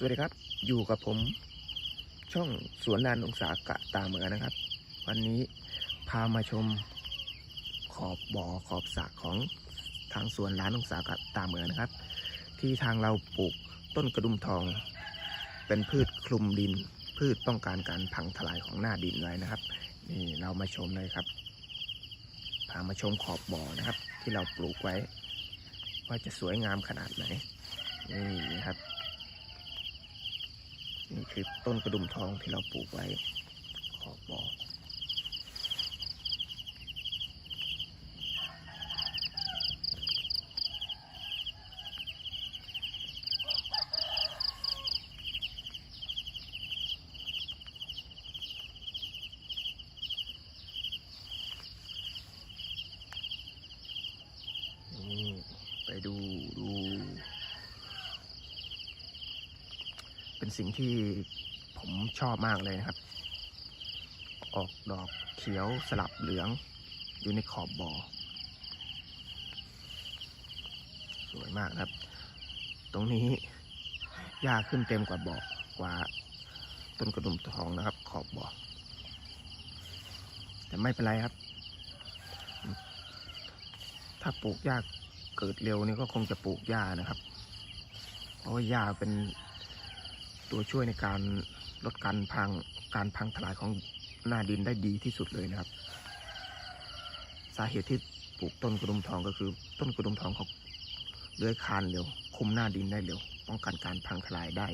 สวัสดีครับ อยู่กับผม ช่องสวนลานองศากะตาเหมือนะครับ วันนี้พามาชมขอบบ่อขอบสระของทางสวนร้านองศากะตาเหมือนะครับ ที่ทางเราปลูกต้นกระดุมทอง เป็นพืชคลุมดิน พืชป้องกันการพังทลายของหน้าดินไว้นะครับนี่เรามาชมเลยครับ พามาชมขอบบ่อนะครับ ที่เราปลูกไว้ ว่าจะสวยงามขนาดไหนนะครับ นี่ คือต้นกระดุมทองที่เราปลูกไว้ขอบบ่อนี่ไปดูดู เป็นสิ่งที่ผมชอบมากเลยนะครับ ออกดอกเขียวสลับเหลืองอยู่ในขอบบ่อสวยมากครับ ตรงนี้หญ้าขึ้นเต็มกว่าบ่อกว่าต้นกระดุมทองนะครับ ขอบบ่อแต่ไม่เป็นไรครับ ถ้าปลูกหญ้าเกิดเร็วนี่ก็คงจะปลูกหญ้านะครับ เพราะว่าหญ้าเป็น ตัวช่วยในการลดการพังการพังทลายของหน้าดินได้ดีที่สุดเลยนะครับ สาเหตุที่ปลูกต้นกระดุมทองก็คือต้นกระดุมทองเขาเลื้อยคานเร็ว คุมหน้าดินได้เร็ว ป้องกันการพังทลายได้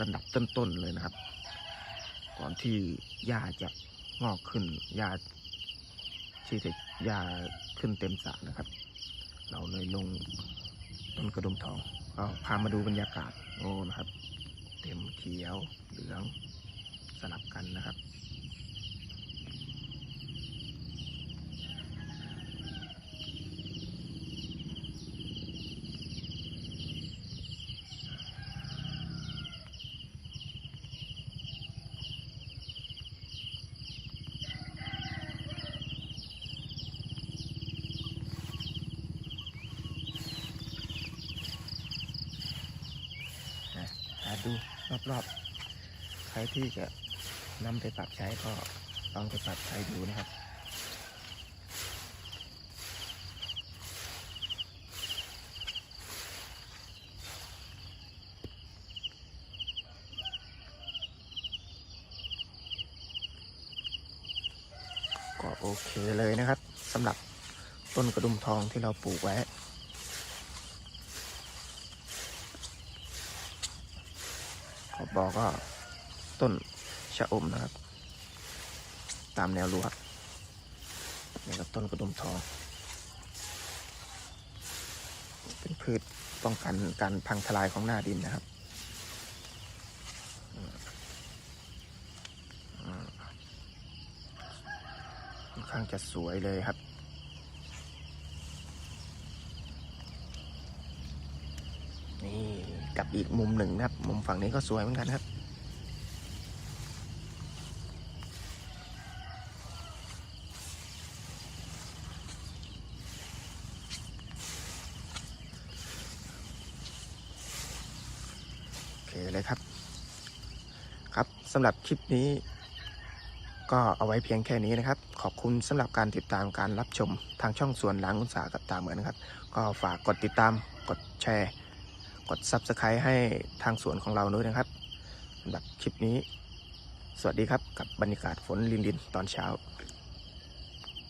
ลำดับต้นๆเลยนะครับ ก่อนที่หญ้าจะงอกขึ้นหญ้าที่จะหญ้าขึ้นเต็มสระนะครับ เราเลยลงต้นกระดุมทองก็พามาดูบรรยากาศโอ้นะครับ เต็มเขียว เหลืองสลับกันนะครับดู รอบๆ ใครที่จะนำไปปรับใช้ก็ลองไปปรับใช้ดูนะครับก็โอเคเลยนะครับสำหรับต้นกระดุมทองที่เราปลูกไว้ บบอกก็ต้นชะอมนะครับ ตามแนวรั้วนี่ครับต้นกระดุมทอง เป็นพืชป้องกันการพังทลายของหน้าดินนะครับค่อนข้างจะสวยเลยครับ นี่ กับอีกมุมหนึ่งนะครับ มุมฝั่งนี้ก็สวยเหมือนกันครับ โอเคเลยครับ ครับสำหรับคลิปนี้ ก็เอาไว้เพียงแค่นี้นะครับ ขอบคุณสำหรับการติดตามการรับชมทางช่องสวนหล้างอุตสาหกับตามเหมือนนะครับ ก็ฝากกดติดตามกดแชร์ กด Subscribe ให้ทางสวนของเราด้วยนะครับสำหรับคลิปนี้ สวัสดีครับกับบรรยากาศฝนลินลินตอนเช้า